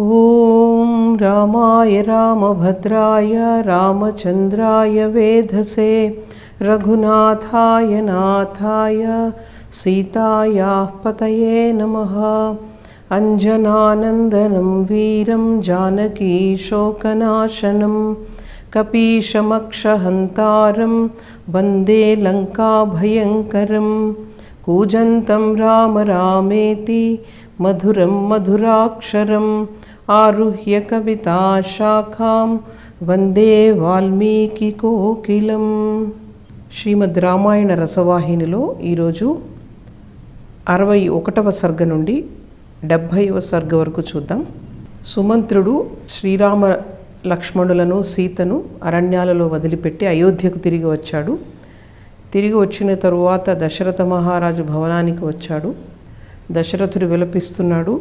ॐ रामाय रामभद्राय रामचन्द्राय वेधसे रघुनाथाय नाथाय सीतायाः पतये नमः। अञ्जनानन्दनं वीरं जानकीशोकनाशनं कपीशमक्षहन्तारं वन्दे लङ्काभयङ्करं कूजन्तं राम रामेति मधुरं मधुराक्षरम् आरुह्य कविताशाखां వందే వాల్మీకి కోకిలం శ్రీమద్ రామాయణ రసవాహినిలో ఈరోజు అరవై ఒకటవ సర్గ నుండి డెబ్భైవ సర్గ వరకు చూద్దాం సుమంత్రుడు శ్రీరామ లక్ష్మణులను సీతను అరణ్యాలలో వదిలిపెట్టి అయోధ్యకు తిరిగి వచ్చాడు తిరిగి వచ్చిన తరువాత దశరథ మహారాజు భవనానికి వచ్చాడు దశరథుడు విలపిస్తున్నాడు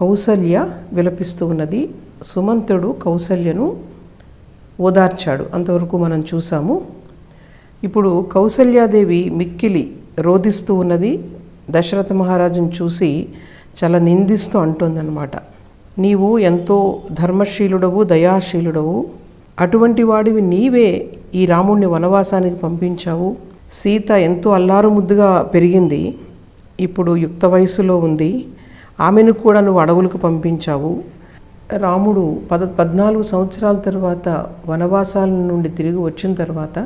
కౌసల్య విలపిస్తూ ఉన్నది. సుమంతుడు కౌసల్యను ఓదార్చాడు. అంతవరకు మనం చూసాము. ఇప్పుడు కౌసల్యాదేవి మిక్కిలి రోధిస్తూ ఉన్నది. దశరథ మహారాజును చూసి చాలా నిందిస్తూ అంటుందన్నమాట. నీవు ఎంతో ధర్మశీలుడవు దయాశీలుడవు. అటువంటి వాడివి నీవే ఈ రాముణ్ణి వనవాసానికి పంపించావు. సీత ఎంతో అల్లారు ముద్దుగా పెరిగింది. ఇప్పుడు యుక్త వయసులో ఉంది. ఆమెను కూడా నువ్వు అడవులకు పంపించావు. రాముడు పద పద్నాలుగు సంవత్సరాల తర్వాత వనవాసాల నుండి తిరిగి వచ్చిన తర్వాత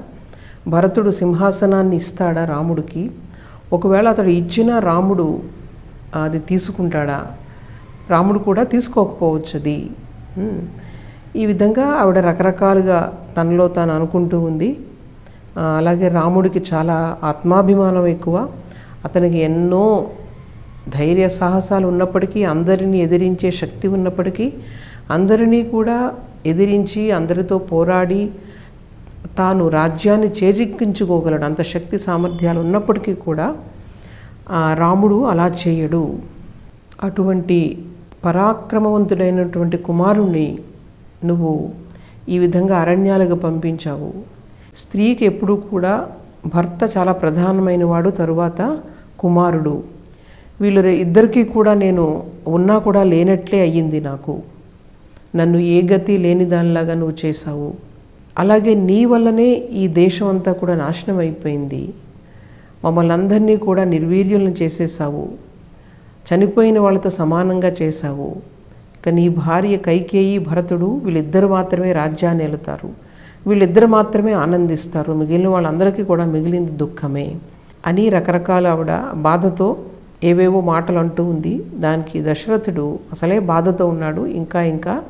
భరతుడు సింహాసనాన్ని ఇస్తాడా రాముడికి? ఒకవేళ అతడు ఇచ్చినా రాముడు అది తీసుకుంటాడా? రాముడు కూడా తీసుకోకపోవచ్చు అది ఈ విధంగా ఆవిడ రకరకాలుగా తనలో తాను అనుకుంటూ ఉంది. అలాగే రాముడికి చాలా ఆత్మాభిమానం ఎక్కువ. అతనికి ఎన్నో ధైర్య సాహసాలు ఉన్నప్పటికీ అందరినీ ఎదిరించే శక్తి ఉన్నప్పటికీ అందరినీ కూడా ఎదిరించి అందరితో పోరాడి తాను రాజ్యాన్ని చేజిక్కించుకోగలడు. అంత శక్తి సామర్థ్యాలు ఉన్నప్పటికీ కూడా రాముడు అలా చేయడు. అటువంటి పరాక్రమవంతుడైనటువంటి కుమారుణ్ణి నువ్వు ఈ విధంగా అరణ్యాలకు పంపించావు. స్త్రీకి ఎప్పుడూ కూడా భర్త చాలా ప్రధానమైన వాడు తరువాత కుమారుడు. వీళ్ళు ఇద్దరికీ కూడా నేను ఉన్నా కూడా లేనట్లే అయ్యింది నాకు. నన్ను ఏ గతి లేని దానిలాగా నువ్వు చేశావు. అలాగే నీ వల్లనే ఈ దేశం అంతా కూడా నాశనం అయిపోయింది. మమ్మల్ని అందరినీ కూడా నిర్వీర్యులను చేసేసావు చనిపోయిన వాళ్ళతో సమానంగా చేశావు. ఇక నీ భార్య కైకేయి భరతుడు వీళ్ళిద్దరు మాత్రమే రాజ్యాన్ని ఎలుతారు వీళ్ళిద్దరు మాత్రమే ఆనందిస్తారు. మిగిలిన వాళ్ళందరికీ కూడా మిగిలింది దుఃఖమే అని రకరకాల ఆవిడ బాధతో ఏవేవో మాటలు అంటూ ఉంది. దానికి దశరథుడు అసలే బాధతో ఉన్నాడు. ఇంకా ఇంకా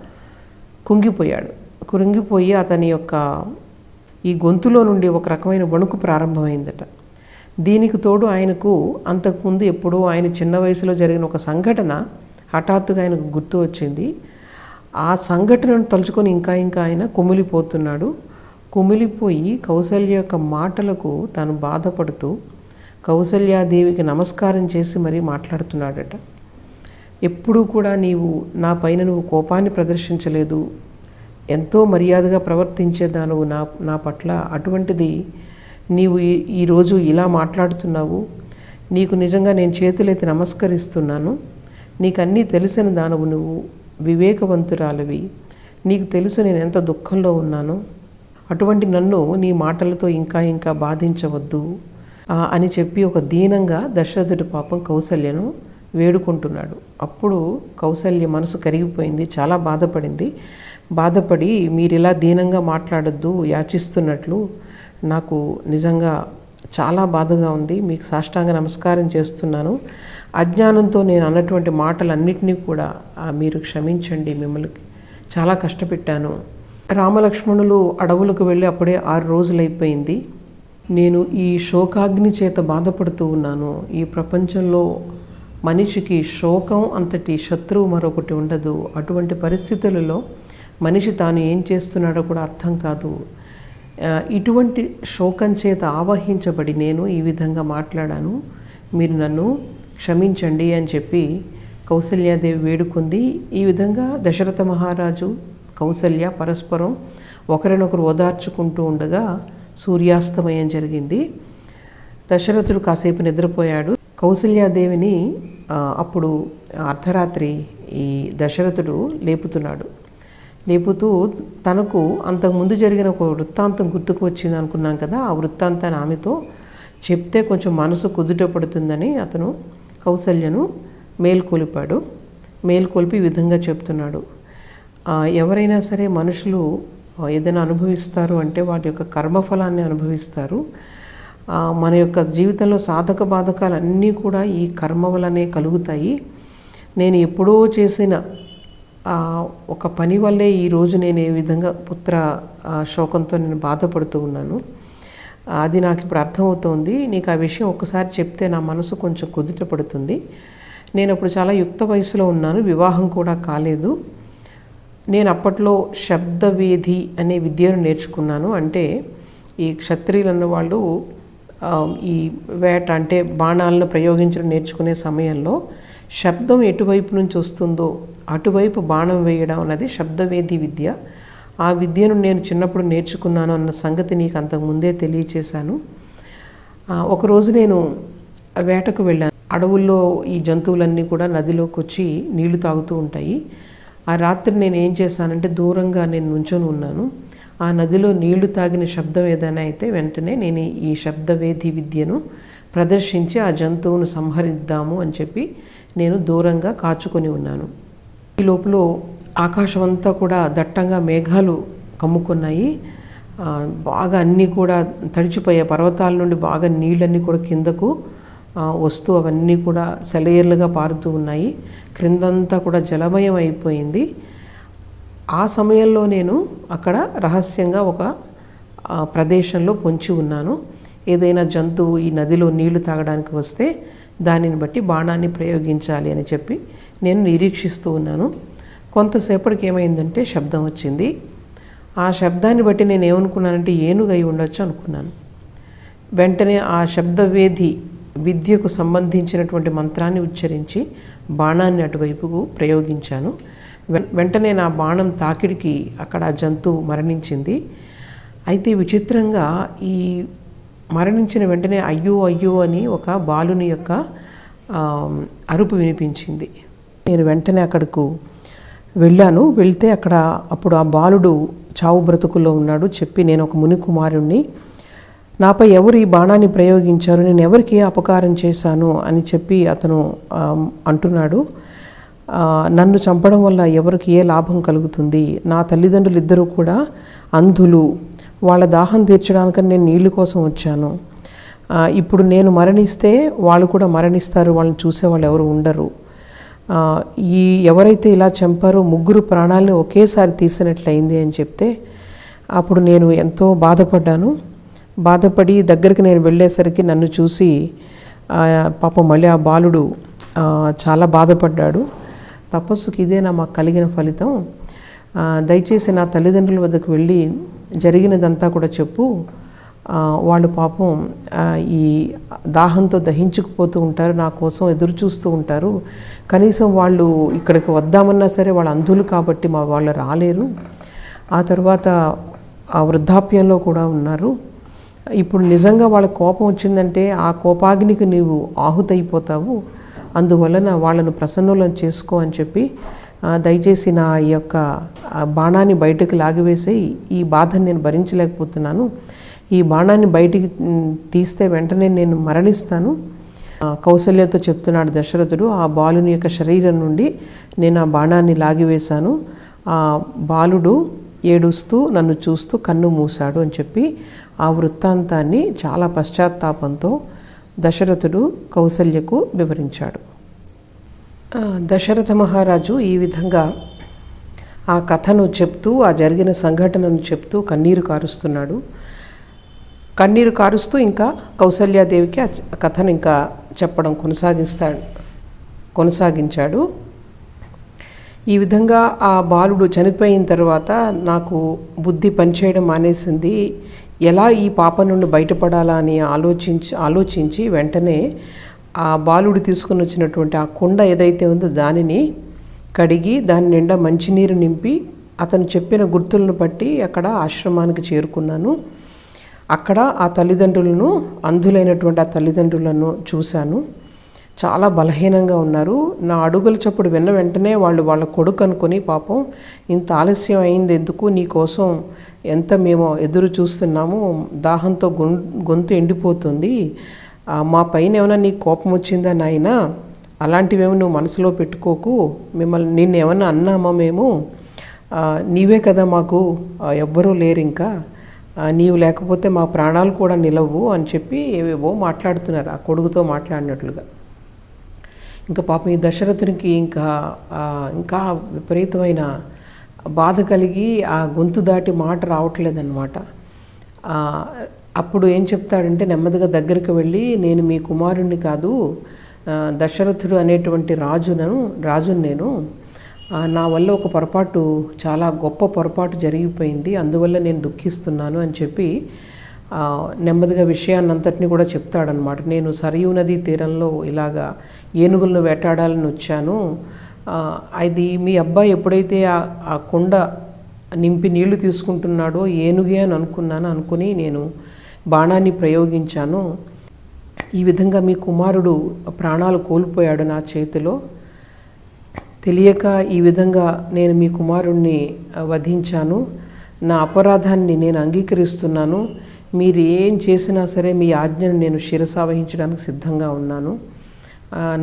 కుంగిపోయాడు. కృంగిపోయి అతని యొక్క ఈ గొంతులో నుండి ఒక రకమైన వణుకు ప్రారంభమైందట. దీనికి తోడు ఆయనకు అంతకుముందు ఎప్పుడో ఆయన చిన్న వయసులో జరిగిన ఒక సంఘటన హఠాత్తుగా ఆయనకు గుర్తు వచ్చింది. ఆ సంఘటనను తలుచుకొని ఇంకా ఇంకా ఆయన కుమిలిపోతున్నాడు. కుమిలిపోయి కౌసల్య యొక్క మాటలకు తాను బాధపడుతూ కౌసల్యాదేవికి నమస్కారం చేసి మరీ మాట్లాడుతున్నాడట. ఎప్పుడూ కూడా నీవు నా పైన నువ్వు కోపాన్ని ప్రదర్శించలేదు. ఎంతో మర్యాదగా ప్రవర్తించేదాను నా నా పట్ల అటువంటిది నీవు ఈరోజు ఇలా మాట్లాడుతున్నావు. నీకు నిజంగా నేను చేతులెత్తి నమస్కరిస్తున్నాను. నీకు అన్నీ తెలిసిన దానవు నువ్వు వివేకవంతురాలవి. నీకు తెలుసు నేను ఎంత దుఃఖంలో ఉన్నాను. అటువంటి నన్ను నీ మాటలతో ఇంకా ఇంకా బాధించవద్దు. అని చెప్పి ఒక దీనంగా దశరథుడి పాపం కౌసల్యను వేడుకుంటున్నాడు. అప్పుడు కౌసల్య మనసు కరిగిపోయింది చాలా బాధపడింది. బాధపడి మీరు ఇలా దీనంగా మాట్లాడొద్దు యాచిస్తున్నట్లు. నాకు నిజంగా చాలా బాధగా ఉంది. మీకు సాష్టాంగ నమస్కారం చేస్తున్నాను. అజ్ఞానంతో నేను అన్నటువంటి మాటలన్నింటినీ కూడా మీరు క్షమించండి మిమ్మల్ని చాలా కష్టపెట్టాను. రామలక్ష్మణులు అడవులకు వెళ్ళి అప్పుడే ఆరు రోజులైపోయింది. నేను ఈ శోకాగ్ని చేత బాధపడుతూ ఉన్నాను. ఈ ప్రపంచంలో మనిషికి శోకం అంతటి శత్రువు మరొకటి ఉండదు. అటువంటి పరిస్థితులలో మనిషి తాను ఏం చేస్తున్నాడో కూడా అర్థం కాదు. ఇటువంటి శోకం చేత ఆవహించబడి నేను ఈ విధంగా మాట్లాడాను. మీరు నన్ను క్షమించండి అని చెప్పి కౌసల్యాదేవి వేడుకుంది. ఈ విధంగా దశరథ మహారాజు కౌసల్య పరస్పరం ఒకరినొకరు ఓదార్చుకుంటూ ఉండగా సూర్యాస్తమయం జరిగింది. దశరథుడు కాసేపు నిద్రపోయాడు. కౌసల్యాదేవిని అప్పుడు అర్ధరాత్రి ఈ దశరథుడు లేపుతున్నాడు. లేపుతూ తనకు అంతకుముందు జరిగిన ఒక వృత్తాంతం గుర్తుకు వచ్చింది అనుకున్నాం కదా ఆ వృత్తాంతాన్ని ఆమెతో చెప్తే కొంచెం మనసు కుదుట పడుతుందని అతను కౌసల్యను మేల్కొలిపాడు. మేల్కొలిపి విధంగా చెప్తున్నాడు. ఎవరైనా సరే మనుషులు ఏదైనా అనుభవిస్తారు అంటే వాటి యొక్క కర్మఫలాన్ని అనుభవిస్తారు. మన యొక్క జీవితంలో సాధక బాధకాలు అన్నీ కూడా ఈ కర్మ వలనే కలుగుతాయి. నేను ఎప్పుడో చేసిన ఒక పని వల్లే ఈరోజు నేను ఏ విధంగా పుత్ర శోకంతో నేను బాధపడుతూ ఉన్నాను. అది నాకు ఇప్పుడు అర్థమవుతోంది. నీకు ఆ విషయం ఒక్కసారి చెప్తే నా మనసు కొంచెం కుదుట పడుతుంది. నేను అప్పుడు చాలా యుక్త వయసులో ఉన్నాను. వివాహం కూడా కాలేదు. నేను అప్పట్లో శబ్దవేధి అనే విద్యను నేర్చుకున్నాను. అంటే ఈ క్షత్రియులు అన్నవాళ్ళు ఈ వేట అంటే బాణాలను ప్రయోగించడం నేర్చుకునే సమయంలో శబ్దం ఎటువైపు నుంచి వస్తుందో అటువైపు బాణం వేయడం అన్నది శబ్దవేది విద్య. ఆ విద్యను నేను చిన్నప్పుడు నేర్చుకున్నాను అన్న సంగతి నీకు అంతకుముందే తెలియచేశాను. ఒకరోజు నేను వేటకు వెళ్ళాను. అడవుల్లో ఈ జంతువులన్నీ కూడా నదిలోకి వచ్చి నీళ్ళు తాగుతూ ఉంటాయి. ఆ రాత్రి నేను ఏం చేశానంటే దూరంగా నేను నుంచొని ఉన్నాను. ఆ నదిలో నీళ్ళు తాగిన శబ్దం ఏదైనా అయితే వెంటనే నేను ఈ శబ్దవేధి విద్యను ప్రదర్శించి ఆ జంతువును సంహరిద్దాము అని చెప్పి నేను దూరంగా కాచుకొని ఉన్నాను. ఈ లోపల ఆకాశం అంతా కూడా దట్టంగా మేఘాలు కమ్ముకున్నాయి. బాగా అన్నీ కూడా తడిచిపోయే పర్వతాల నుండి బాగా నీళ్ళన్నీ కూడా కిందకు వస్తువు వస్తూ అవన్నీ కూడా సెలయేర్లుగా పారుతూ ఉన్నాయి. క్రిందంతా కూడా జలమయం అయిపోయింది. ఆ సమయంలో నేను అక్కడ రహస్యంగా ఒక ప్రదేశంలో పొంచి ఉన్నాను. ఏదైనా జంతువు ఈ నదిలో నీళ్ళు తాగడానికి వస్తే దానిని బట్టి బాణాన్ని ప్రయోగించాలి అని చెప్పి నేను నిరీక్షిస్తూ ఉన్నాను. కొంతసేపటికి ఏమైందంటే శబ్దం వచ్చింది. ఆ శబ్దాన్ని బట్టి నేను ఏమనుకున్నానంటే ఏనుగు అయి ఉండొచ్చు అనుకున్నాను. వెంటనే ఆ శబ్దవేధి విద్యకు సంబంధించినటువంటి మంత్రాన్ని ఉచ్చరించి బాణాన్ని అటువైపుకు ప్రయోగించాను. వెంటనే నా బాణం తాకిడికి అక్కడ ఆ జంతువు మరణించింది. అయితే విచిత్రంగా ఈ మరణించిన వెంటనే అయ్యో అయ్యో అని ఒక బాలుని యొక్క అరుపు వినిపించింది. నేను వెంటనే అక్కడకు వెళ్ళాను. వెళ్తే అక్కడ అప్పుడు ఆ బాలుడు చావు బ్రతుకుల్లో ఉన్నాడు. చెప్పి నేను ఒక ముని కుమారుణ్ణి నాపై ఎవరు ఈ బాణాన్ని ప్రయోగించారు? నేను ఎవరికి అపకారం చేశాను? అని చెప్పి అతను అంటున్నాడు. నన్ను చంపడం వల్ల ఎవరికి ఏ లాభం కలుగుతుంది? నా తల్లిదండ్రులు ఇద్దరూ కూడా అంధులు. వాళ్ళ దాహం తీర్చడానికని నేను నీళ్ళ కోసం వచ్చాను. ఇప్పుడు నేను మరణిస్తే వాళ్ళు కూడా మరణిస్తారు. వాళ్ళని చూసే వాళ్ళు ఎవరు ఉండరు. ఈ ఎవరైతే ఇలా చంపారో ముగ్గురు ప్రాణాలను ఒకేసారి తీసినట్లయింది అని చెప్తే అప్పుడు నేను ఎంతో బాధపడ్డాను. బాధపడి దగ్గరికి నేను వెళ్ళేసరికి నన్ను చూసి పాపం మళ్ళీ ఆ బాలుడు చాలా బాధపడ్డాడు. తపస్సుకి ఇదే నా మాకు కలిగిన ఫలితం? దయచేసి నా తల్లిదండ్రుల వద్దకు వెళ్ళి జరిగినదంతా కూడా చెప్పు. వాళ్ళు పాపం ఈ దాహంతో దహించుకుపోతూ ఉంటారు నా కోసం ఎదురు చూస్తూ ఉంటారు. కనీసం వాళ్ళు ఇక్కడికి వద్దామన్నా సరే వాళ్ళు అంధులు కాబట్టి మా వాళ్ళు రాలేరు. ఆ తర్వాత ఆ వృద్ధాప్యంలో కూడా ఉన్నారు. ఇప్పుడు నిజంగా వాళ్ళ కోపం వచ్చిందంటే ఆ కోపాగ్నికి నీవు ఆహుతైపోతావు. అందువలన వాళ్ళను ప్రసన్నులను చేసుకో అని చెప్పి దయచేసి నా ఈ యొక్క బాణాన్ని బయటకు లాగివేసి ఈ బాధను నేను భరించలేకపోతున్నాను. ఈ బాణాన్ని బయటికి తీస్తే వెంటనే నేను మరణిస్తాను. ఆ, కౌసల్యతో చెప్తున్నాడు దశరథుడు ఆ బాలుని యొక్క శరీరం నుండి నేను ఆ బాణాన్ని లాగివేశాను. ఆ బాలుడు ఏడుస్తూ నన్ను చూస్తూ కన్ను మూశాడు అని చెప్పి ఆ వృత్తాంతాన్ని చాలా పశ్చాత్తాపంతో దశరథుడు కౌసల్యకు వివరించాడు. దశరథ మహారాజు ఈ విధంగా ఆ కథను చెప్తూ ఆ జరిగిన సంఘటనను చెప్తూ కన్నీరు కారుస్తున్నాడు. కన్నీరు కారుస్తూ ఇంకా కౌసల్యాదేవికి ఆ కథను ఇంకా చెప్పడం కొనసాగిస్తాడు కొనసాగించాడు. ఈ విధంగా ఆ బాలుడు చనిపోయిన తర్వాత నాకు బుద్ధి పనిచేయడం మానేసింది. ఎలా ఈ పాప నుండి బయటపడాలా అని ఆలోచించి ఆలోచించి వెంటనే ఆ బాలుడు తీసుకుని వచ్చినటువంటి ఆ కుండ ఏదైతే ఉందో దానిని కడిగి దాని నిండా మంచినీరు నింపి అతను చెప్పిన గుర్తులను బట్టి అక్కడ ఆశ్రమానికి చేరుకున్నాను. అక్కడ ఆ తల్లిదండ్రులను అంధులైనటువంటి ఆ తల్లిదండ్రులను చూశాను. చాలా బలహీనంగా ఉన్నారు. నా అడుగుల చప్పుడు విన్న వెంటనే వాళ్ళు వాళ్ళ కొడుకు అనుకొని పాపం ఇంత ఆలస్యం అయింది ఎందుకు నీకోసం ఎంత మేము ఎదురు చూస్తున్నాము దాహంతో గొం గొంతు ఎండిపోతుంది. మా పైన ఏమైనా నీకు కోపం వచ్చిందా నాయన? అలాంటివేమో నువ్వు మనసులో పెట్టుకోకు. మిమ్మల్ని నిన్ను ఏమన్నా అన్నామా మేము? నీవే కదా మాకు ఎవ్వరూ లేరు ఇంకా నీవు లేకపోతే మా ప్రాణాలు కూడా నిలవు అని చెప్పి ఏవేవో మాట్లాడుతున్నారు ఆ కొడుకుతో మాట్లాడినట్లుగా. ఇంకా పాపం ఈ దశరథునికి ఇంకా ఇంకా విపరీతమైన బాధ కలిగి ఆ గొంతు దాటి మాట రావట్లేదన్నమాట. అప్పుడు ఏం చెప్తాడంటే నెమ్మదిగా దగ్గరికి వెళ్ళి నేను మీ కుమారుణ్ణి కాదు దశరథుడు అనేటువంటి రాజునను రాజును నేను నా వల్ల ఒక పొరపాటు చాలా గొప్ప పొరపాటు జరిగిపోయింది అందువల్ల నేను దుఃఖిస్తున్నాను అని చెప్పి నెమ్మదిగా విషయాన్ని అంతటిని కూడా చెప్తాడనమాట నేను సరియు నదీ తీరంలో ఇలాగా ఏనుగులను వేటాడాలని వచ్చాను. అది మీ అబ్బాయి ఎప్పుడైతే ఆ- కొండ నింపి నీళ్ళు తీసుకుంటున్నాడో ఏనుగే అని అనుకున్నాను అనుకుని నేను బాణాన్ని ప్రయోగించాను. ఈ విధంగా మీ కుమారుడు ప్రాణాలు కోల్పోయాడు నా చేతిలో. తెలియక ఈ విధంగా నేను మీ కుమారుణ్ణి వధించాను. నా అపరాధాన్ని నేను అంగీకరిస్తున్నాను. మీరు ఏం చేసినా సరే మీ ఆజ్ఞను నేను శిరసావహించడానికి సిద్ధంగా ఉన్నాను.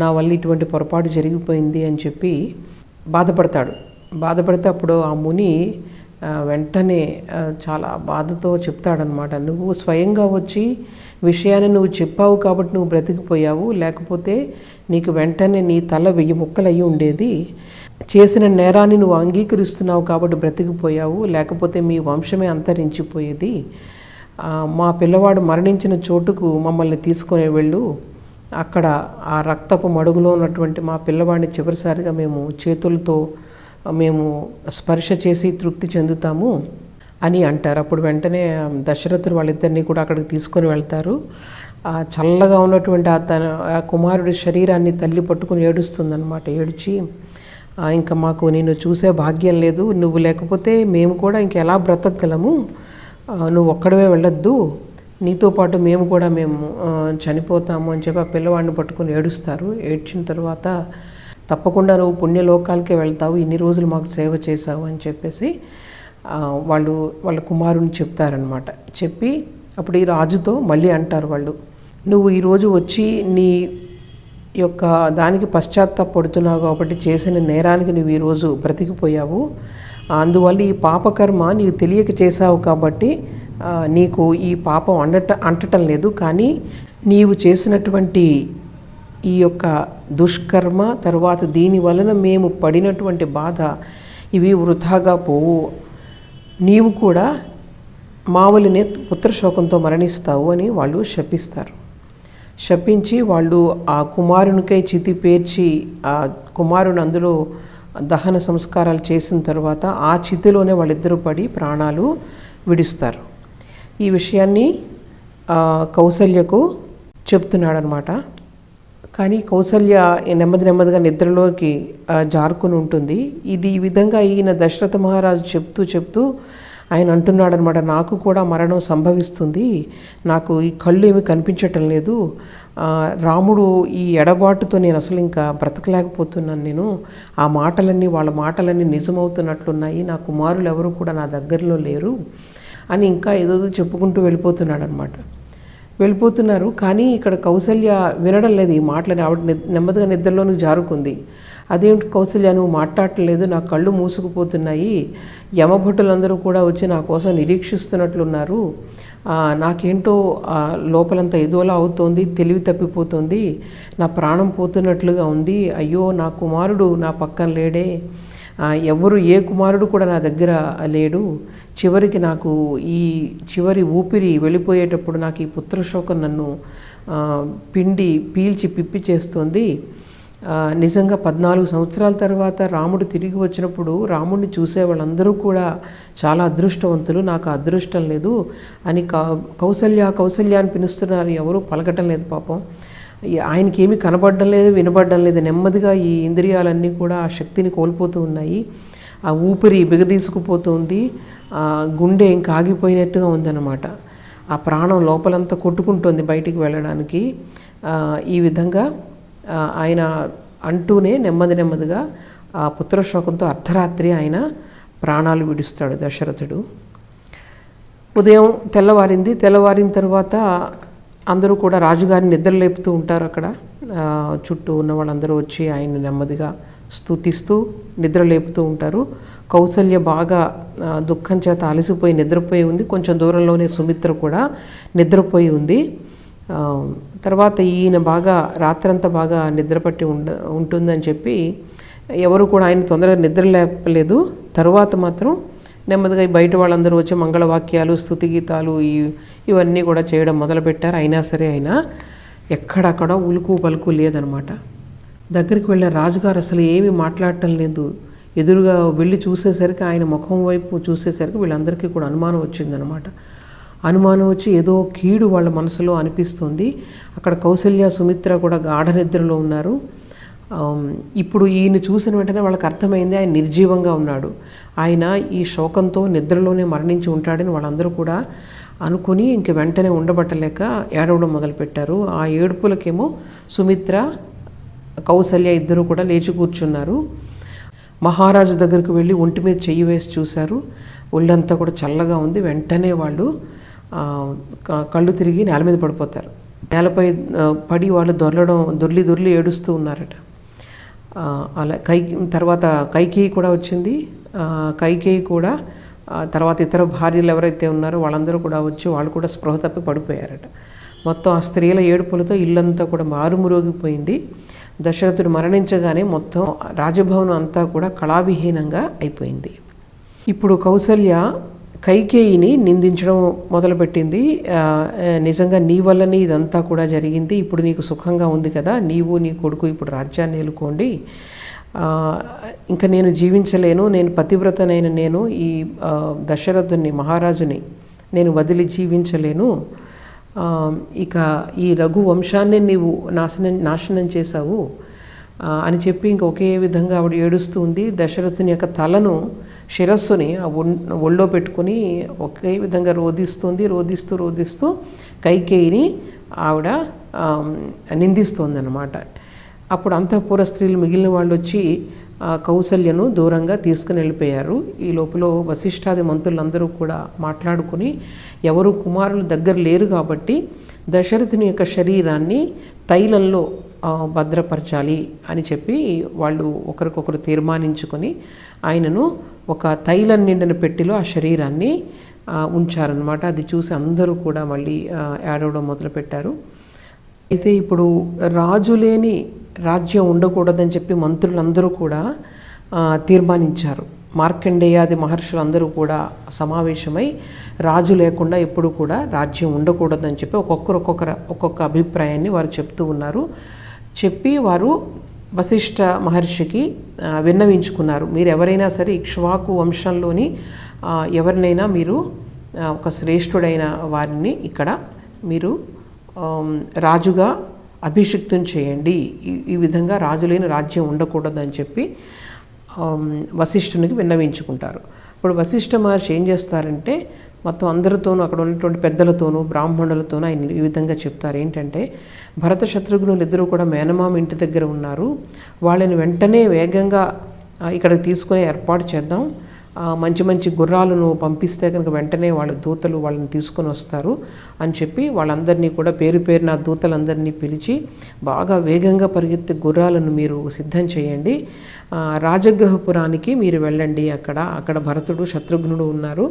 నా వల్ల ఇటువంటి పొరపాటు జరిగిపోయింది అని చెప్పి బాధపడతాడు. బాధపడితే అప్పుడు ఆ ముని వెంటనే చాలా బాధతో చెప్తాడనమాట నువ్వు స్వయంగా వచ్చి విషయాన్ని నువ్వు చెప్పావు కాబట్టి నువ్వు బ్రతికిపోయావు. లేకపోతే నీకు వెంటనే నీ తల వెయ్యి ముక్కలయ్యి ఉండేది. చేసిన నేరాన్ని నువ్వు అంగీకరిస్తున్నావు కాబట్టి బ్రతికిపోయావు. లేకపోతే మీ వంశమే అంతరించిపోయేది. మా పిల్లవాడు మరణించిన చోటుకు మమ్మల్ని తీసుకొని వెళ్ళు. అక్కడ ఆ రక్తపు మడుగులో ఉన్నటువంటి మా పిల్లవాడిని చివరిసారిగా మేము చేతులతో మేము స్పర్శ చేసి తృప్తి చెందుతాము అని అంటారు. అప్పుడు వెంటనే దశరథుడు వాళ్ళిద్దరినీ కూడా అక్కడికి తీసుకొని వెళ్తారు. ఆ చల్లగా ఉన్నటువంటి ఆ తన ఆ కుమారుడి శరీరాన్ని తల్లి పట్టుకుని ఏడుస్తుందన్నమాట. ఏడ్చి ఇంకా మాకు నిన్ను చూసే భాగ్యం లేదు. నువ్వు లేకపోతే మేము కూడా ఇంకెలా బ్రతకగలము? నువ్వు ఒక్కడవే వెళ్ళొద్దు. నీతో పాటు మేము కూడా మేము చనిపోతాము అని చెప్పి ఆ పిల్లవాడిని పట్టుకొని ఏడుస్తారు. ఏడ్చిన తర్వాత తప్పకుండా నువ్వు పుణ్యలోకాలకే వెళ్తావు. ఇన్ని రోజులు మాకు సేవ చేశావు అని చెప్పేసి వాళ్ళు వాళ్ళ కుమారుని చెప్తారనమాట చెప్పి అప్పుడు ఈ రాజుతో మళ్ళీ అంటారు వాళ్ళు నువ్వు ఈరోజు వచ్చి నీ యొక్క దానికి పశ్చాత్తాపడుతున్నావు కాబట్టి చేసిన నేరానికి నువ్వు ఈరోజు బ్రతికిపోయావు. అందువల్ల ఈ పాపకర్మ నీకు తెలియక చేశావు కాబట్టి నీకు ఈ పాపం అండట అంటటం లేదు. కానీ నీవు చేసినటువంటి ఈ యొక్క దుష్కర్మ తర్వాత దీని వలన మేము పడినటువంటి బాధ ఇవి వృధాగా పోవు. నీవు కూడా మావలినే పుత్రశోకంతో మరణిస్తావు అని వాళ్ళు శపిస్తారు. శపించి వాళ్ళు ఆ కుమారునికై చితి పేర్చి ఆ కుమారుని అందులో దహన సంస్కారాలు చేసిన తర్వాత ఆ చితిలోనే వాళ్ళిద్దరూ పడి ప్రాణాలు విడుస్తారు. ఈ విషయాన్ని కౌసల్యకు చెప్తున్నాడనమాట కానీ కౌసల్య నెమ్మది నెమ్మదిగా నిద్రలోకి జారుకుని ఉంటుంది. ఇది ఈ విధంగా ఈయన దశరథ మహారాజు చెప్తూ చెప్తూ ఆయన అంటున్నాడనమాట నాకు కూడా మరణం సంభవిస్తుంది. నాకు ఈ కళ్ళు ఏమి కనిపించటం లేదు. రాముడు ఈ ఎడబాటుతో నేను అసలు ఇంకా బ్రతకలేకపోతున్నాను నేను. ఆ మాటలన్నీ వాళ్ళ మాటలన్నీ నిజమవుతున్నట్లున్నాయి. నా కుమారులు ఎవరు కూడా నా దగ్గరలో లేరు. అని ఇంకా ఏదో చెప్పుకుంటూ వెళ్ళిపోతున్నాడు అనమాట వెళ్ళిపోతున్నారు కానీ ఇక్కడ కౌసల్య వినడం లేదు ఈ మాటలని. ఆవిడ నెమ్మదిగా నిద్రలోనికి జారుకుంది. అదేమిటి కౌసల్య నువ్వు మాట్లాడలేదు నా కళ్ళు మూసుకుపోతున్నాయి యమభటులందరూ కూడా వచ్చి నా కోసం నిరీక్షిస్తున్నట్లున్నారు. నాకేంటో లోపలంతా ఏదోలా అవుతోంది తెలివి తప్పిపోతుంది నా ప్రాణం పోతున్నట్లుగా ఉంది అయ్యో నా కుమారుడు నా పక్కన లేడే ఎవరు ఏ కుమారుడు కూడా నా దగ్గర లేడు చివరికి నాకు ఈ చివరి ఊపిరి వెళ్ళిపోయేటప్పుడు నాకు ఈ పుత్రశోకం నన్ను పిండి పీల్చి పిప్పి చేస్తుంది నిజంగా పద్నాలుగు సంవత్సరాల తర్వాత రాముడు తిరిగి వచ్చినప్పుడు రాముడిని చూసే వాళ్ళందరూ కూడా చాలా అదృష్టవంతులు. నాకు అదృష్టం లేదు అని కౌ- కౌసల్య కౌసల్య అని పిలుస్తున్నారు. ఎవరూ పలకటం లేదు పాపం. ఆయనకి ఏమి కనబడడం లేదు వినబడడం లేదు. నెమ్మదిగా ఈ ఇంద్రియాలన్నీ కూడా ఆ శక్తిని కోల్పోతూ ఉన్నాయి. ఆ ఊపిరి బిగదీసుకుపోతుంది గుండె ఇంకా ఆగిపోయినట్టుగా ఉందన్నమాట. ఆ ప్రాణం లోపలంతా కొట్టుకుంటుంది బయటికి వెళ్ళడానికి. ఈ విధంగా ఆయన అంటూనే నెమ్మది నెమ్మదిగా ఆ పుత్రశోకంతో అర్ధరాత్రి ఆయన ప్రాణాలు విడుస్తాడు దశరథుడు. ఉదయం తెల్లవారింది. తెల్లవారిన తర్వాత అందరూ కూడా రాజుగారిని నిద్రలేపుతూ ఉంటారు అక్కడ. చుట్టూ ఉన్న వాళ్ళందరూ వచ్చి ఆయన నెమ్మదిగా స్తుతిస్తూ నిద్ర లేపుతూ ఉంటారు. కౌసల్య బాగా దుఃఖం చేత అలసిపోయి నిద్రపోయి ఉంది. కొంచెం దూరంలోనే సుమిత్ర కూడా నిద్రపోయి ఉంది. తర్వాత ఈయన బాగా రాత్రంతా బాగా నిద్రపట్టి ఉండ ఉంటుందని చెప్పి ఎవరు కూడా ఆయన తొందరగా నిద్ర లేపలేదు. తర్వాత మాత్రం నెమ్మదిగా బయట వాళ్ళందరూ వచ్చి మంగళవాక్యాలు స్థుతి గీతాలు ఇవన్నీ కూడా చేయడం మొదలుపెట్టారు. అయినా సరే అయినా ఎక్కడక్కడ ఉలుకు పలుకు లేదనమాట. దగ్గరికి వెళ్ళే రాజుగారు అసలు ఏమీ మాట్లాడటం లేదు. ఎదురుగా వెళ్ళి చూసేసరికి ఆయన ముఖం వైపు చూసేసరికి వీళ్ళందరికీ కూడా అనుమానం వచ్చిందనమాట. అనుమానం వచ్చి ఏదో కీడు వాళ్ళ మనసులో అనిపిస్తుంది. అక్కడ కౌసల్య సుమిత్ర కూడా గాఢ నిద్రలో ఉన్నారు. ఇప్పుడు ఈయన చూసిన వెంటనే వాళ్ళకి అర్థమైంది ఆయన నిర్జీవంగా ఉన్నాడు. ఆయన ఈ శోకంతో నిద్రలోనే మరణించి ఉంటాడని వాళ్ళందరూ కూడా అనుకుని ఇంక వెంటనే ఉండబట్టలేక ఏడవడం మొదలుపెట్టారు. ఆ ఏడుపులకేమో సుమిత్ర కౌసల్య ఇద్దరు కూడా లేచి కూర్చున్నారు. మహారాజు దగ్గరికి వెళ్ళి ఒంటి మీద చెయ్యి వేసి చూశారు. ఒళ్ళంతా కూడా చల్లగా ఉంది. వెంటనే వాళ్ళు కళ్ళు తిరిగి నేల మీద పడిపోతారు. నేలపై పడి వాళ్ళు దొరలడం దొర్లి దొర్లి ఏడుస్తూ ఉన్నారట. అలా కై తర్వాత కైకేయి కూడా వచ్చింది. కైకేయి కూడా తర్వాత ఇతర భార్యలు ఎవరైతే ఉన్నారో వాళ్ళందరూ కూడా వచ్చి వాళ్ళు కూడా స్పృహ తప్పి పడిపోయారట. మొత్తం ఆ స్త్రీల ఏడుపులతో ఇల్లంతా కూడా మారుమురోగిపోయింది. దశరథుడు మరణించగానే మొత్తం రాజభవనం అంతా కూడా కళావిహీనంగా అయిపోయింది. ఇప్పుడు కౌసల్య కైకేయిని నిందించడం మొదలుపెట్టింది. నిజంగా నీ వల్లనే ఇదంతా కూడా జరిగింది. ఇప్పుడు నీకు సుఖంగా ఉంది కదా. నీవు నీ కొడుకు ఇప్పుడు రాజ్యాన్ని ఏలుకోండి ఇంకా నేను జీవించలేను. నేను పతివ్రతనైన నేను ఈ దశరథుని మహారాజుని నేను వదిలి జీవించలేను. ఇక ఈ రఘువంశాన్ని నీవు నాశనం నాశనం చేశావు. అని చెప్పి ఇంక ఒకే విధంగా ఆవిడ ఏడుస్తూ ఉంది. దశరథుని యొక్క తలను శిరస్సుని ఒళ్ళో పెట్టుకుని ఒకే విధంగా రోధిస్తుంది రోధిస్తూ రోధిస్తూ కైకేయిని ఆవిడ నిందిస్తోందనమాట అప్పుడు అంతఃపుర స్త్రీలు మిగిలిన వాళ్ళు వచ్చి కౌసల్యను దూరంగా తీసుకుని వెళ్ళిపోయారు. ఈ లోపల వశిష్ఠాది మంత్రులందరూ కూడా మాట్లాడుకుని ఎవరు కుమారులు దగ్గర లేరు కాబట్టి దశరథుని యొక్క శరీరాన్ని తైలంలో భద్రపరచాలి అని చెప్పి వాళ్ళు ఒకరికొకరు తీర్మానించుకొని ఆయనను ఒక తైలం నిండిన పెట్టిలో ఆ శరీరాన్ని ఉంచారనమాట అది చూసి అందరూ కూడా మళ్ళీ ఏడవడం మొదలుపెట్టారు. అయితే ఇప్పుడు రాజు లేని రాజ్యం ఉండకూడదని చెప్పి మంత్రులందరూ కూడా తీర్మానించారు. మార్కండేయాది మహర్షులందరూ కూడా సమావేశమై రాజు లేకుండా ఎప్పుడు కూడా రాజ్యం ఉండకూడదని చెప్పి ఒక్కొక్కరు ఒక్కొక్కరు ఒక్కొక్క అభిప్రాయాన్ని వారు చెప్తూ ఉన్నారు. చెప్పి వారు వశిష్ఠ మహర్షికి విన్నవించుకున్నారు. మీరు ఎవరైనా సరే ఇక్ష్వాకు వంశంలోని ఎవరినైనా మీరు ఒక శ్రేష్ఠుడైన వారిని ఇక్కడ మీరు రాజుగా అభిషిక్తం చేయండి. ఈ విధంగా రాజులైన రాజ్యం ఉండకూడదని చెప్పి వశిష్ఠునికి విన్నవించుకుంటారు. ఇప్పుడు వశిష్ఠ మహర్షి ఏం చేస్తారంటే మొత్తం అందరితోనూ అక్కడ ఉన్నటువంటి పెద్దలతోనూ బ్రాహ్మణులతోనూ ఆయన ఈ విధంగా చెప్తారు. ఏంటంటే భరత శత్రుఘ్నులు ఇద్దరు కూడా మేనమామ ఇంటి దగ్గర ఉన్నారు. వాళ్ళని వెంటనే వేగంగా ఇక్కడ ఇక్కడికి ఏర్పాటు చేద్దాం. మంచి మంచి గుర్రాలను పంపిస్తే కనుక వెంటనే వాళ్ళ దూతలు వాళ్ళని తీసుకొని వస్తారు అని చెప్పి వాళ్ళందరినీ కూడా పేరు పేరున దూతలందరినీ పిలిచి బాగా వేగంగా పరిగెత్తే గుర్రాలను మీరు సిద్ధం చేయండి. రాజగృహపురానికి మీరు వెళ్ళండి అక్కడ. అక్కడ భరతుడు శత్రుఘ్నుడు ఉన్నారు.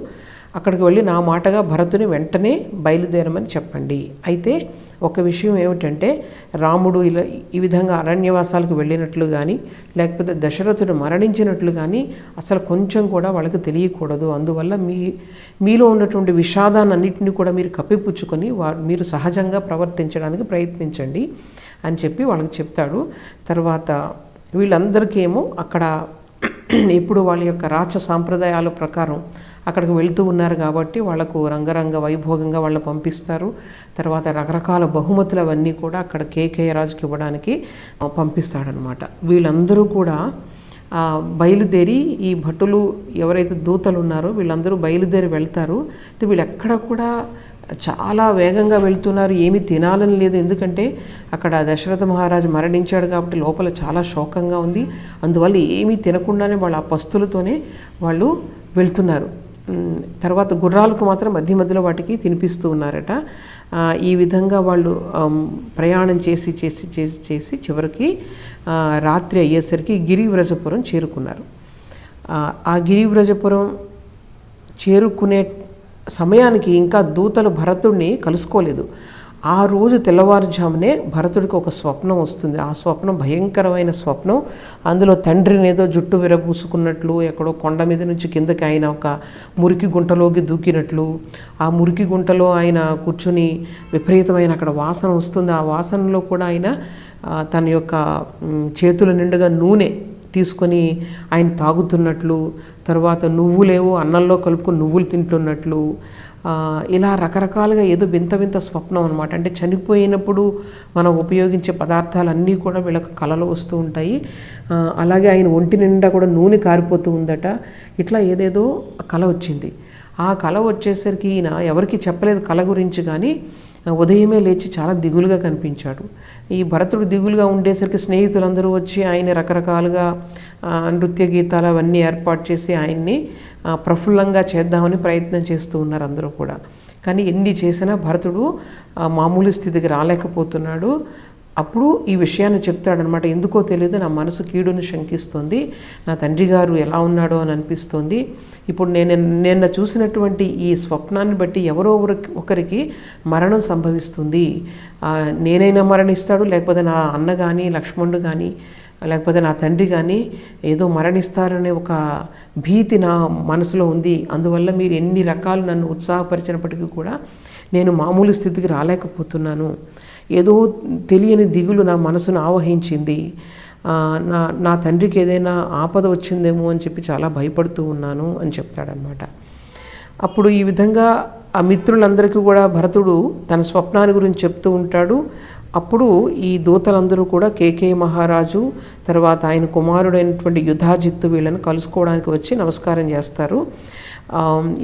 అక్కడికి వెళ్ళి నా మాటగా భరతుని వెంటనే బయలుదేరమని చెప్పండి. అయితే ఒక విషయం ఏమిటంటే రాముడు ఇలా ఈ విధంగా అరణ్యవాసాలకు వెళ్ళినట్లు కానీ లేకపోతే దశరథుడు మరణించినట్లు కానీ అసలు కొంచెం కూడా వాళ్ళకి తెలియకూడదు. అందువల్ల మీ మీలో ఉన్నటువంటి విషాదాన్ని అన్నింటినీ కూడా మీరు కప్పిపుచ్చుకొని వా మీరు సహజంగా ప్రవర్తించడానికి ప్రయత్నించండి అని చెప్పి వాళ్ళకి చెప్తాడు. తర్వాత వీళ్ళందరికీ ఏమో అక్కడ ఇప్పుడు వాళ్ళ యొక్క రాచ సాంప్రదాయాల ప్రకారం అక్కడికి వెళ్తూ ఉన్నారు కాబట్టి వాళ్ళకు రంగరంగ వైభోగంగా వాళ్ళు పంపిస్తారు. తర్వాత రకరకాల బహుమతులు అవన్నీ కూడా అక్కడ కేకే రాజుకి ఇవ్వడానికి పంపిస్తాడనమాట వీళ్ళందరూ కూడా బయలుదేరి ఈ భటులు ఎవరైతే దూతలు ఉన్నారో వీళ్ళందరూ బయలుదేరి వెళ్తారు. వీళ్ళు ఎక్కడ కూడా చాలా వేగంగా వెళ్తున్నారు. ఏమీ తినాలని లేదు. ఎందుకంటే అక్కడ దశరథ మహారాజు మరణించాడు కాబట్టి లోపల చాలా శోకంగా ఉంది. అందువల్ల ఏమీ తినకుండానే వాళ్ళు ఆ పస్తులతోనే వాళ్ళు వెళ్తున్నారు. తర్వాత గుర్రాలకు మాత్రం మధ్య మధ్యలో వాటికి తినిపిస్తూ ఉన్నారట. ఈ విధంగా వాళ్ళు ప్రయాణం చేసి చేసి చేసి చేసి చివరికి రాత్రి అయ్యేసరికి గిరివ్రజపురం చేరుకున్నారు. ఆ, ఆ గిరివ్రజపురం చేరుకునే సమయానికి ఇంకా దూతలు భరతుడిని కలుసుకోలేదు. ఆ రోజు తెల్లవారుజామునే భరతుడికి ఒక స్వప్నం వస్తుంది. ఆ స్వప్నం భయంకరమైన స్వప్నం. అందులో తండ్రిని ఏదో జుట్టు విరబూసుకున్నట్లు ఎక్కడో కొండ మీద నుంచి కిందకి ఆయన ఒక మురికి గుంటలోకి దూకినట్లు ఆ మురికి గుంటలో ఆయన కూర్చుని విపరీతమైన అక్కడ వాసన వస్తుంది. ఆ వాసనలో కూడా ఆయన తన యొక్క చేతుల నిండుగా నూనె తీసుకొని ఆయన తాగుతున్నట్లు తర్వాత నువ్వులేవో అన్నంలో కలుపుకొని నువ్వులు తింటున్నట్లు ఇలా రకరకాలుగా ఏదో వింత వింత స్వప్నం అనమాట అంటే చనిపోయినప్పుడు మనం ఉపయోగించే పదార్థాలన్నీ కూడా వీళ్ళకి కళలు వస్తూ ఉంటాయి. అలాగే ఆయన ఒంటి నిండా కూడా నూనె కారిపోతూ ఉందట. ఇట్లా ఏదేదో కళ వచ్చింది. ఆ కళ వచ్చేసరికి ఈయన ఎవరికి చెప్పలేదు కళ గురించి కానీ ఉదయమే లేచి చాలా దిగులుగా కనిపించాడు. ఈ భరతుడు దిగులుగా ఉండేసరికి స్నేహితులందరూ వచ్చి ఆయన రకరకాలుగా నృత్య గీతాలు అవన్నీ ఏర్పాటు చేసి ఆయన్ని ప్రఫుల్లంగా చేద్దామని ప్రయత్నం చేస్తూ ఉన్నారు అందరూ కూడా. కానీ ఎన్ని చేసినా భరతుడు మామూలు స్థితికి రాలేకపోతున్నాడు. అప్పుడు ఈ విషయాన్ని చెప్తాడనమాట. ఎందుకో తెలియదు నా మనసు కీడుని శంకిస్తుంది నా తండ్రి గారు ఎలా ఉన్నాడో అని అనిపిస్తోంది. ఇప్పుడు నేను నిన్న చూసినటువంటి ఈ స్వప్నాన్ని బట్టి ఎవరో ఒకరికి మరణం సంభవిస్తుంది. నేనైనా మరణిస్తాడు లేకపోతే నా అన్న కానీ లక్ష్మణుడు కానీ లేకపోతే నా తండ్రి కానీ ఏదో మరణిస్తారనే ఒక భీతి నా మనసులో ఉంది. అందువల్ల మీరు ఎన్ని రకాలు నన్ను ఉత్సాహపరిచినప్పటికీ కూడా నేను మామూలు స్థితికి రాలేకపోతున్నాను. ఏదో తెలియని దిగులు నా మనసును ఆవహించింది. నా నా తండ్రికి ఏదైనా ఆపద వచ్చిందేమో అని చెప్పి చాలా భయపడుతూ ఉన్నాను అని చెప్తాడనమాట అప్పుడు ఈ విధంగా ఆ మిత్రులందరికీ కూడా భరతుడు తన స్వప్నాన్ని గురించి చెప్తూ ఉంటాడు. అప్పుడు ఈ దూతలందరూ కూడా కేకే మహారాజు తర్వాత ఆయన కుమారుడైనటువంటి యుధాజిత్తు వీళ్ళని కలుసుకోవడానికి వచ్చి నమస్కారం చేస్తారు.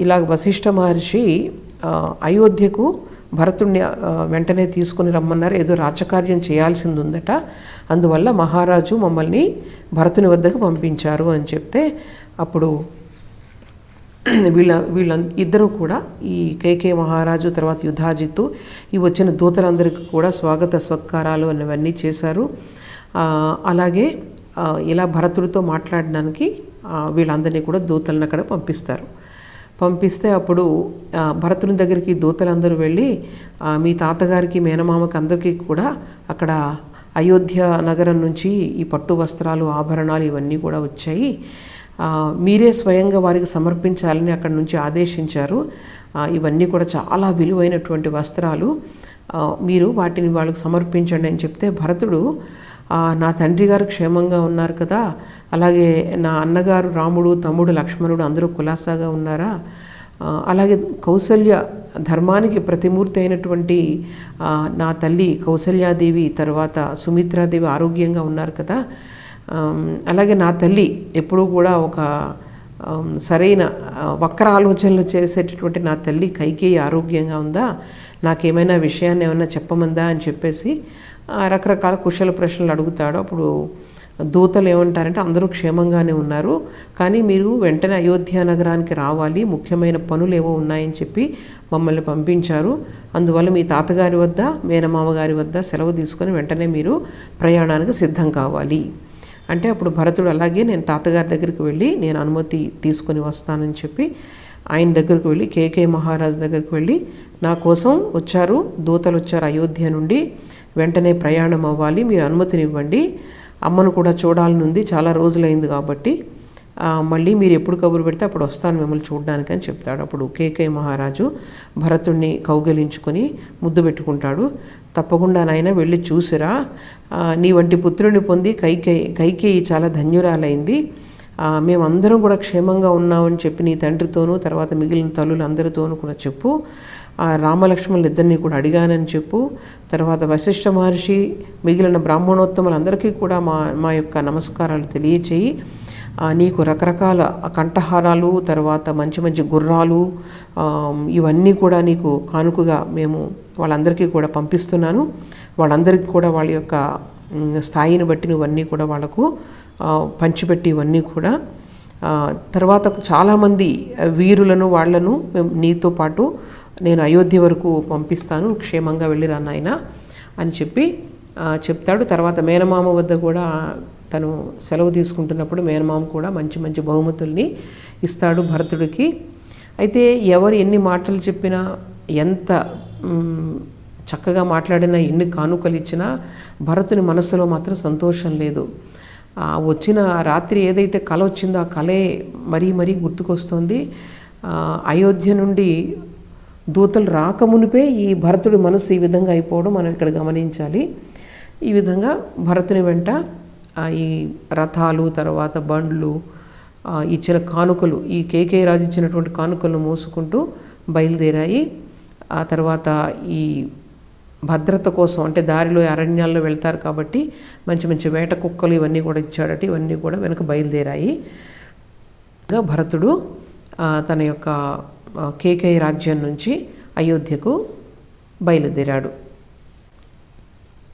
ఇలా వశిష్ఠ మహర్షి అయోధ్యకు భరతుణ్ణి వెంటనే తీసుకుని రమ్మన్నారు. ఏదో రాజకార్యం చేయాల్సింది ఉందట అందువల్ల మహారాజు మమ్మల్ని భరతుని వద్దకు పంపించారు అని చెప్తే అప్పుడు వీళ్ళ వీళ్ళ ఇద్దరు కూడా ఈ కేకే మహారాజు తర్వాత యుధాజిత్తు ఈ వచ్చిన దూతలందరికీ కూడా స్వాగత సత్కారాలు అనేవన్నీ చేశారు. అలాగే ఇలా భరతుడితో మాట్లాడడానికి వీళ్ళందరినీ కూడా దూతలను అక్కడ పంపిస్తారు. పంపిస్తే అప్పుడు భరతుని దగ్గరికి దూతలందరూ వెళ్ళి మీ తాతగారికి మేనమామకి అందరికీ కూడా అక్కడ అయోధ్య నగరం నుంచి ఈ పట్టు వస్త్రాలు ఆభరణాలు ఇవన్నీ కూడా వచ్చాయి. మీరే స్వయంగా వారికి సమర్పించాలని అక్కడ నుంచి ఆదేశించారు. ఇవన్నీ కూడా చాలా విలువైనటువంటి వస్త్రాలు. మీరు వాటిని వాళ్ళకు సమర్పించండి అని చెప్తే భరతుడు నా తండ్రి గారు క్షేమంగా ఉన్నారు కదా. అలాగే నా అన్నగారు రాముడు తమ్ముడు లక్ష్మణుడు అందరూ కులాసాగా ఉన్నారా? అలాగే కౌసల్య ధర్మానికి ప్రతిమూర్తి అయినటువంటి నా తల్లి కౌసల్యాదేవి తర్వాత సుమిత్రాదేవి ఆరోగ్యంగా ఉన్నారు కదా. అలాగే నా తల్లి ఎప్పుడూ కూడా ఒక సరైన వక్ర ఆలోచనలు చేసేటటువంటి నా తల్లి కైకేయి ఆరోగ్యంగా ఉందా? నాకేమైనా విషయాన్ని ఏమైనా చెప్పమందా అని చెప్పేసి రకరకాల కుశల ప్రశ్నలు అడుగుతాడు. అప్పుడు దూతలు ఏమంటారంటే అందరూ క్షేమంగానే ఉన్నారు కానీ మీరు వెంటనే అయోధ్య నగరానికి రావాలి. ముఖ్యమైన పనులు ఏవో ఉన్నాయని చెప్పి మమ్మల్ని పంపించారు. అందువల్ల మీ తాతగారి వద్ద మేనమామ గారి వద్ద సెలవు తీసుకొని వెంటనే మీరు ప్రయాణానికి సిద్ధం కావాలి. అంటే అప్పుడు భరతుడు అలాగే నేను తాతగారి దగ్గరికి వెళ్ళి నేను అనుమతి తీసుకొని వస్తానని చెప్పి ఆయన దగ్గరకు వెళ్ళి కేకే మహారాజ్ దగ్గరికి వెళ్ళి నా కోసం వచ్చారు దూతలు వచ్చారు అయోధ్య నుండి. వెంటనే ప్రయాణం అవ్వాలి మీరు అనుమతినివ్వండి. అమ్మను కూడా చూడాలనుంది చాలా రోజులైంది కాబట్టి. మళ్ళీ మీరు ఎప్పుడు కబురు పెడితే అప్పుడు వస్తాను మిమ్మల్ని చూడడానికి అని చెప్తాడు. అప్పుడు కేకే మహారాజు భరతుణ్ణి కౌగలించుకొని ముద్దు పెట్టుకుంటాడు. తప్పకుండా నాయన వెళ్ళి చూసిరా. నీ వంటి పుత్రుని పొంది కైకేయి కైకేయి చాలా ధన్యురాలైంది. మేమందరం కూడా క్షేమంగా ఉన్నామని చెప్పి నీ తండ్రితోనూ తర్వాత మిగిలిన తల్లులు అందరితోనూ కూడా చెప్పు. ఆ రామలక్ష్మణులు ఇద్దరిని కూడా అడిగానని చెప్పు. తర్వాత వశిష్ఠ మహర్షి మిగిలిన బ్రాహ్మణోత్తములందరికీ కూడా మా మా యొక్క నమస్కారాలు తెలియచేయి. నీకు రకరకాల కంఠహారాలు తర్వాత మంచి మంచి గుర్రాలు ఇవన్నీ కూడా నీకు కానుకగా మేము వాళ్ళందరికీ కూడా పంపిస్తున్నాను. వాళ్ళందరికీ కూడా వాళ్ళ యొక్క స్థాయిని బట్టి నువ్వన్నీ కూడా వాళ్ళకు పంచిపెట్టి ఇవన్నీ కూడా. తర్వాత చాలామంది వీరులను వాళ్ళను మేము నీతో పాటు నేను అయోధ్య వరకు పంపిస్తాను క్షేమంగా వెళ్ళిరా నాయన అని చెప్పి చెప్తాడు. తర్వాత మేనమామ వద్ద కూడా తను సెలవు తీసుకుంటున్నప్పుడు మేనమామ కూడా మంచి మంచి బహుమతుల్ని ఇస్తాడు భరతుడికి. అయితే ఎవరు ఎన్ని మాటలు చెప్పినా ఎంత చక్కగా మాట్లాడినా ఎన్ని కానుకలు ఇచ్చినా భరతుని మనసులో మాత్రం సంతోషం లేదు. వచ్చిన రాత్రి ఏదైతే కళ వచ్చిందో ఆ కళే మరీ మరీ గుర్తుకొస్తుంది. అయోధ్య నుండి దూతలు రాకమునిపే ఈ భరతుడి మనసు ఈ విధంగా అయిపోవడం మనం ఇక్కడ గమనించాలి. ఈ విధంగా భరతుని వెంట ఈ రథాలు తర్వాత బండ్లు ఇచ్చిన కానుకలు ఈ కేకే రాజు ఇచ్చినటువంటి కానుకలను మోసుకుంటూ బయలుదేరాయి. ఆ తర్వాత ఈ భద్రత కోసం అంటే దారిలో అరణ్యాల్లో వెళ్తారు కాబట్టి మంచి మంచి వేట కుక్కలు ఇవన్నీ కూడా ఇచ్చాడట ఇవన్నీ కూడా వెనక బయలుదేరాయి. భరతుడు తన యొక్క కేకయ రాజ్యం నుంచి అయోధ్యకు బయలుదేరాడు.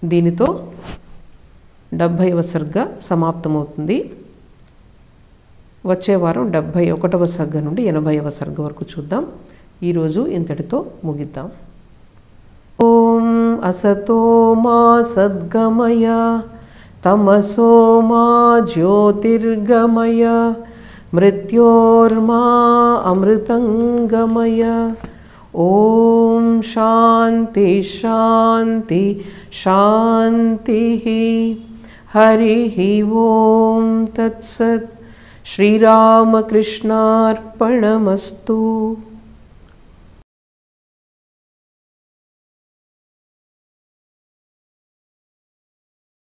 దీనితో డెబ్భైవ సర్గ సమాప్తమవుతుంది. వచ్చే వారం డెబ్భై ఒకటవ సర్గ నుండి ఎనభైవ సర్గ వరకు చూద్దాం. ఈరోజు ఇంతటితో ముగిద్దాం. ఓం అసతో మా సద్గమయ తమసో మా జ్యోతిర్గమయ मृत्योर्मा अमृतङ्गमय ॐ शान्ति शान्ति शान्तिः हरिः ॐ तत्सत् श्रीरामकृष्णार्पणमस्तु